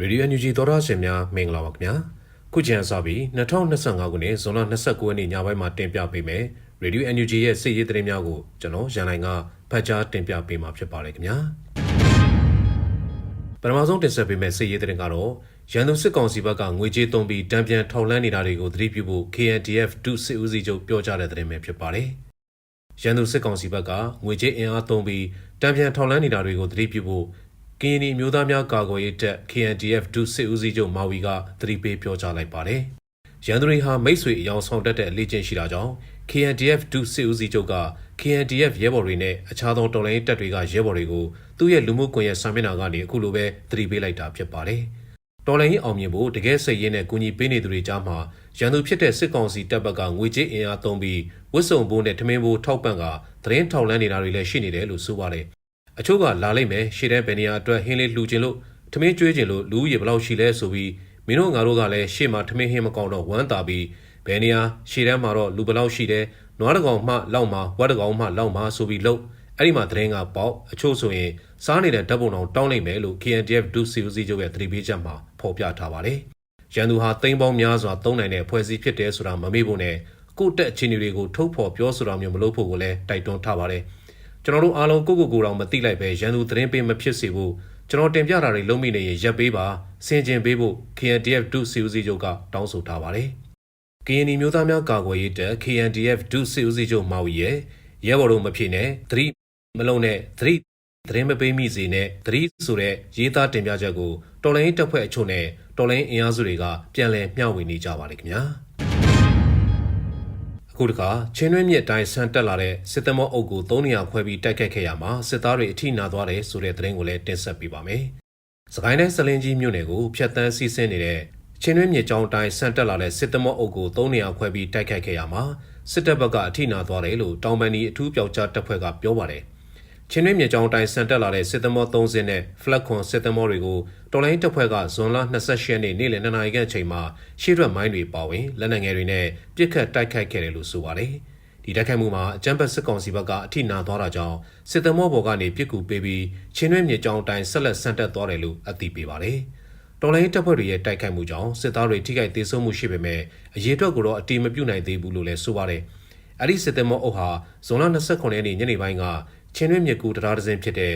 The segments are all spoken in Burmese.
ရေဒီယို NUG သောတာရှင်များမင်္ဂလာပါခင်ဗျာခုချိန်စပြီး2025ခုနှစ်ဇွန်လ29ရက်နေ့ညပိုင်းမှာတင်ပြပေးမယ်ရေဒီယို NUG ရဲ့စစ်ရေးသတင်းများကိုကျွန်တော်ရန်နိုင်ကဖတ်ကြားတင်ပြပေးမှာဖြစ်ပါတယ်ခင်ဗျာပထမဆုံးတင်ဆက်ပေးမယ့်စစ်ရေးသတင်းကတော့ရန်သူစစ်ကောင်စီဘက်ကငွေကြေးသုံးပြီးတံပြန်ထောက်လန်းနေတာတွေကိုသတိပြုဖို့ KNDF ဒုစစ်ဦးစီးချုပ်ပြောကြားတဲ့သတင်းပဲဖြစ်ပါတယ်ရန်သူစစ်ကောင်စီဘက်ကငွေကြေးအင်အားသုံးပြီးတံပြန်ထောက်လန်းနေတာတွေကိုသတိပြုဖို့ ကရင်နီမျိုးသားများကာကွယ်ရေးတပ် KNDF ဒုစစ်ဦးစီးချုပ်မာဝီကသတိပေးပြောကြားလိုက်ပါတယ်။ရန်သူတွေဟာမိတ်ဆွေအယောင်ဆောင်တက်တဲ့အလေးကျင့်ရှိတာကြောင့် KNDF ဒုစစ်ဦးစီးချုပ်က KNDF ရဲဘော်တွေနဲ့အခြားသောတော်လှန်ရေးတပ်တွေကရဲဘော်တွေကိုသူ့ရဲ့လူမှုကွန်ရက်စာမျက်နှာကနေအခုလိုပဲသတိပေးလိုက်တာဖြစ်ပါတယ်။တော်လှန်ရေးအောင်မြင်ဖို့တကယ်စိတ်ရင်းနဲ့ကူညီပေးနေသူတွေကြားမှာရန်သူဖြစ်တဲ့စစ်ကောင်စီတပ်ဘက်ကငွေကြေးအင်အားသုံးပြီးဝစ်စုံဘိုးနဲ့ထမင်းဘိုးထောက်ပံ့ကသတင်းထောက်လန်းနေတာတွေလည်းရှိနေတယ်လို့ဆိုပါတယ်။ အချို့ကလာလိုက်မယ်ရှေ့တန်းဘယ်နေရာအတွက်ဟင်းလေးလှူခြင်းလို့ထမင်းကျွေးခြင်းလို့လူဦးရေဘယ်လောက်ရှိလဲဆိုပြီးမင်းတို့ငါတို့ကလည်းရှေ့မှာထမင်းဟင်းမကောင်းတော့ဝမ်းသာပြီးဘယ်နေရာရှေ့တန်းမှာတော့လူဘယ်လောက်ရှိတယ်နွားတကောင်မှလောက်မှဝက်တကောင်မှလောက်မှဆိုပြီးလို့အဲ့ဒီမှာသတင်းကပေါက်အချို့ဆိုရင်စားနေတဲ့ဓာတ်ပုံတော်တောင်းလိုက်မယ်လို့ KNDF ဒုစီဦးစီးချုပ်ရဲ့သတိပေးချက်မှာဖော်ပြထားပါတယ်ရန်သူဟာတိမ်ပေါင်းများစွာသုံးနိုင်တဲ့ဖွဲ့စည်းဖြစ်တယ်ဆိုတာမမေ့ဖို့နဲ့ကိုယ့်တက်အခြေအနေတွေကိုထုတ်ဖော်ပြောဆိုတာမျိုးမလုပ်ဖို့ကိုလည်းတိုက်တွန်းထားပါတယ်။ ကျွန်တော်တို့အားလုံးကိုကိုကိုတောင်မသိလိုက်ပဲရန်သူသတင်းပေးမဖြစ်စေဘူးကျွန်တော်တင်ပြတာတွေလုံးမိနေရင်ရပ်ပေးပါစင်ကျင်ပေးဖို့ KNDF ဒုစီဦးစီးချုပ်ကတောင်းဆိုထားပါတယ်။ KNI မျိုးသားများကာကွယ်ရေးတပ် KNDF ဒုစီဦးစီးချုပ်မာဝီရဲ့ရဲဘော်တို့မဖြစ်နဲ့သတိမလုံးနဲ့သတိသတင်းမပေးမိစေနဲ့သတိဆိုတဲ့ရေးသားတင်ပြချက်ကိုတော်လိုင်းတပ်ဖွဲ့အချို့နဲ့တော်လိုင်းအင်အားစုတွေကပြန်လည်မျှဝေနေကြပါတယ်ခင်ဗျာ။အ ခုတခါချင်းတွင်းမြစ်တိုင်းဆန်တက်လာတဲ့စစ်သမောအုပ်ကို300ခွဲပြီးတိုက်ခတ်ခဲ့ရမှာစစ်သားတွေအထိနာသွားတယ်ဆိုတဲ့သတင်းကိုလည်းတင်ဆက်ပေးပါမယ်။စကိုင်းတိုင်းစလင်းကြီးမြို့နယ်ကိုဖျက်ဆီးစီးဆင်းနေတဲ့ချင်းတွင်းမြစ်ကြောင်းတိုင်းဆန်တက်လာတဲ့စစ်သမောအုပ်ကို300ခွဲပြီးတိုက်ခတ်ခဲ့ရမှာစစ်တပ်ဘက်ကအထိနာသွားတယ်လို့တောင်ပန်ဒီအထူးပြောက်ကြားတပ်ဖွဲ့ကပြောပါတယ်။ ချင်းတွင်းမြစ်ကြောင်းတိုင်းဆန်တက်လာတဲ့စစ်သမော3စင်းနဲ့ flag ခွန်စစ်သမောတွေကိုတော်လိုင်းတပ်ဖွဲ့ကဇွန်လ28ရက်နေ့နေ့လယ်2နာရီခန့်အချိန်မှာရှေ့ထွက်မိုင်းတွေပါဝင်လက်နက်ငယ်တွေနဲ့ပြစ်ခတ်တိုက်ခိုက်ခဲ့တယ်လို့ဆိုပါတယ်။ဒီတိုက်ခိုက်မှုမှာအကြမ်းဖက်စစ်ကောင်စီဘက်ကအထိနာသွားတာကြောင့်စစ်သမောဘော်ကနေပြစ်ကူပေးပြီးချင်းတွင်းမြေကြောင်းတိုင်းဆက်လက်ဆန်တက်သွားတယ်လို့အသိပေးပါတယ်။တော်လိုင်းတပ်ဖွဲ့တွေရဲ့တိုက်ခိုက်မှုကြောင့်စစ်သားတွေထိခိုက်ဒေဆုံးမှုရှိပေမဲ့အရေးအတွက်ကိုတော့အတိမပြုတ်နိုင်သေးဘူးလို့လည်းဆိုပါတယ်။အဲ့ဒီစစ်သမောအုပ်ဟာဇွန်လ29ရက်နေ့ညနေပိုင်းက ချင်းတွင်းမြေကူတရားဒဇင်ဖြစ်တဲ့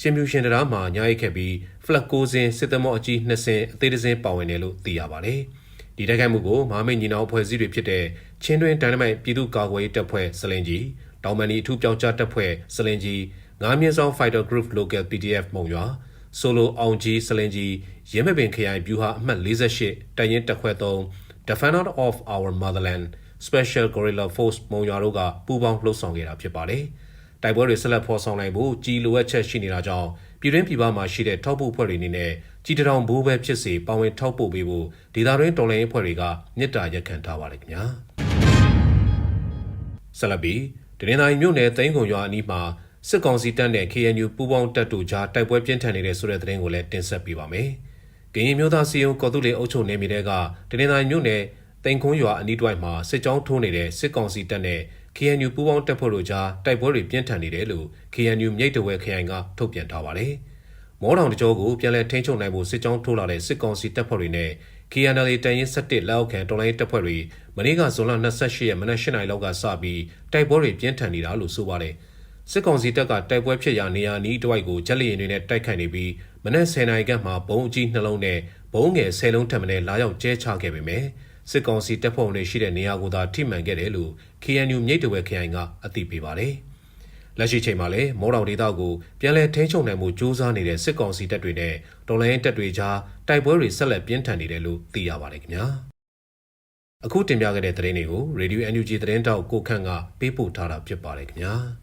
ရှင်မြူရှင်တရားမှာညာရိုက်ခဲ့ပြီး flag 9စင်းစစ်သမောအကြီး2စင်းအသေးစင်းပါဝင်တယ်လို့သိရပါတယ်။ဒီတိုက်ခိုက်မှုကိုမဟာမိတ်ညီနောင်ဖွဲ့စည်းတွေဖြစ်တဲ့ချင်းတွင်းဒိုင်းနမိုက်ပြည်သူ့ကာကွယ်ရေးတပ်ဖွဲ့စလင်ကြီးတောင်မန်ဒီအထူးပြောက်ကြားတပ်ဖွဲ့စလင်ကြီးငါးမြင့်ဆောင် Fighter Group Local PDF မုံရွာဆိုလိုအောင်ကြီးစလင်ကြီးရင်းမပင်ခရိုင်ဗျူဟာအမှတ်48တရင်တပ်ခွဲ3 Defender of Our Motherland Special Guerrilla Force မုံရွာတို့ကပူးပေါင်းလှုပ်ဆောင်ခဲ့တာဖြစ်ပါတယ်။ တိုက်ပွဲတွေဆက်လက်ဖော်ဆောင်နိုင်ဖို့ကြီးလိုအပ်ချက်ရှိနေတာကြောင့်ပြည်တွင်းပြည်ပမှာရှိတဲ့ထောက်ပို့ဖွဲ့တွေအနေနဲ့ကြီးတထောင်ဘိုးပဲဖြစ်စေပါဝင်ထောက်ပို့ပေးဖို့ဒေသတွင်းတော်လှန်ရေးဖွဲ့တွေကမြစ်တာရက်ခံထားပါတယ်ခင်ဗျာဆက်လက်ပြီးတနင်္သာရီမြို့နယ်သိန်းကုံရွာအနီးမှာစစ်ကောင်စီတပ်နဲ့ KNU ပူးပေါင်းတပ်တို့ကြားတိုက်ပွဲပြင်းထန်နေတဲ့ဆိုတဲ့သတင်းကိုလည်းတင်ဆက်ပေးပါမယ်။ကရင်မျိုးသားစီယုံကော်တူလီအုပ်ချုပ်နေမိတဲ့ကတနင်္သာရီမြို့နယ်တိန်ခွန်းရွာအနီးတစ်ဝိုက်မှာစစ်ကြောင်းထိုးနေတဲ့စစ်ကောင်စီတပ်နဲ့ KNU ပူးပေါင်းတပ်ဖွဲ့တို့ကြားတိုက်ပွဲတွေပြင်းထန်နေတယ်လို့ KNU မြိတ်တဝဲခရိုင်ကထုတ်ပြန်ထားပါတယ်။မောတောင်တကြောကိုပြန်လည်ထိန်းချုပ်နိုင်ဖို့စစ်ကြောင်းထိုးလာတဲ့စစ်ကောင်စီတပ်ဖွဲ့တွေနဲ့ KNL တန်ရင်17လက်အောက်ခံတော်လိုင်းတပ်ဖွဲ့တွေမနေ့ကဇွန်လ28ရက်မနက်၈နာရီလောက်ကစပြီးတိုက်ပွဲတွေပြင်းထန်နေတာလို့ဆိုပါတယ်။စစ်ကောင်စီတပ်ကတိုက်ပွဲဖြစ်ရာနေရာနီးတစ်ဝိုက်ကိုဂျက်လီရင်တွေနဲ့တိုက်ခိုက်နေပြီးမနက်10နာရီခန့်မှာဘုံအကြီးနှလုံးနဲ့ဘုံငယ်10လုံးထပ်မံလာရောက်ကျဲချခဲ့ပေမဲ့ စစ်ကောင်စီတပ်ဖွဲ့တွေရှိတဲ့နေရာကိုသာထိမှန်ခဲ့တယ်လို့ KNU မြိတ်တဝဲခရိုင်ကအသိပေးပါတယ်။လက်ရှိချိန်မှာလည်းမော်တော်ဒေသကိုပြန်လည်ထိန်းချုပ်နိုင်မှုစ조사နေတဲ့စစ်ကောင်စီတပ်တွေနဲ့တော်လိုင်းတပ်တွေကြားတိုက်ပွဲတွေဆက်လက်ပြင်းထန်နေတယ်လို့သိရပါတယ်ခင်ဗျာ။အခုတင်ပြခဲ့တဲ့သတင်းတွေကို Radio NUG သတင်းတောက်ကိုခန့်ကပေးပို့ထားတာဖြစ်ပါတယ်ခင်ဗျာ။